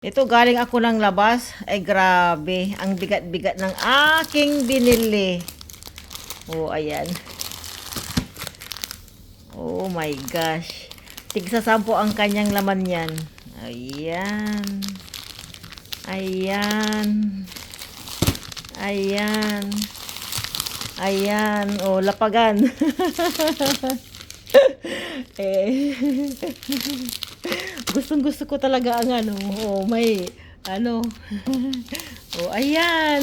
Ito galing ako ng labas. Ay grabe. Ang bigat-bigat ng aking binili. Oh, ayan. Oh my gosh. Tigsa sampo ang kanyang laman yan. Ayan. Ayan. Ayan. Ayan. Oh, lapagan. eh. Gustong gusto ko talaga ang ano. Oh, may ano. oh, ayan.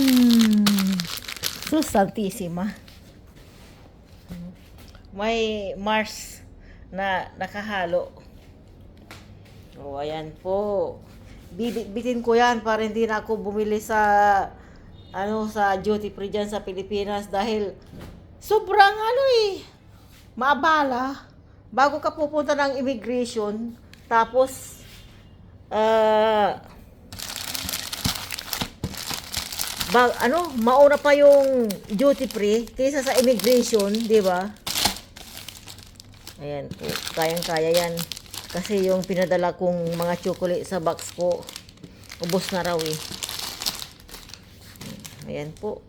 Sus Santissima. May Mars na nakahalo. Oh, ayan po. Bibit-bitin ko yan para hindi na ako bumili sa ano sa duty free dyan sa Pilipinas dahil sobrang ano eh maabala bago ka pupunta ng immigration tapos ah ba, ano, mauna pa yung duty free kaysa sa immigration, di ba? Ayan po, kayang-kaya yan. Kasi yung pinadala kong mga chocolate sa box ko, ubos na raw eh. Ayan po.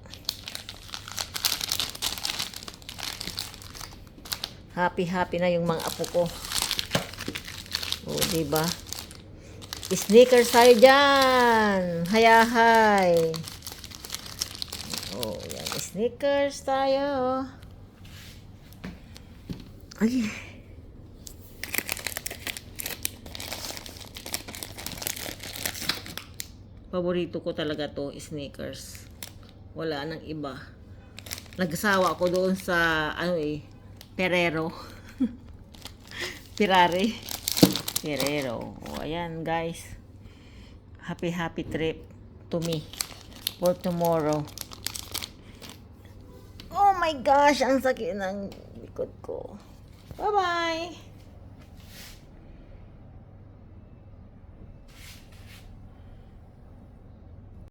Happy-happy na yung mga apo ko. O, di ba? Sneakers tayo dyan. Hayahay. Oh, yan. Sneakers tayo. Ay. Paborito ko talaga to, sneakers. Wala nang iba. Nagsawa ako doon sa, ano eh, Perero. Pirare. Ferrero. O, ayan, guys. Happy, happy trip to me for tomorrow. Oh my gosh, ang sakit ng likod ko. Bye-bye!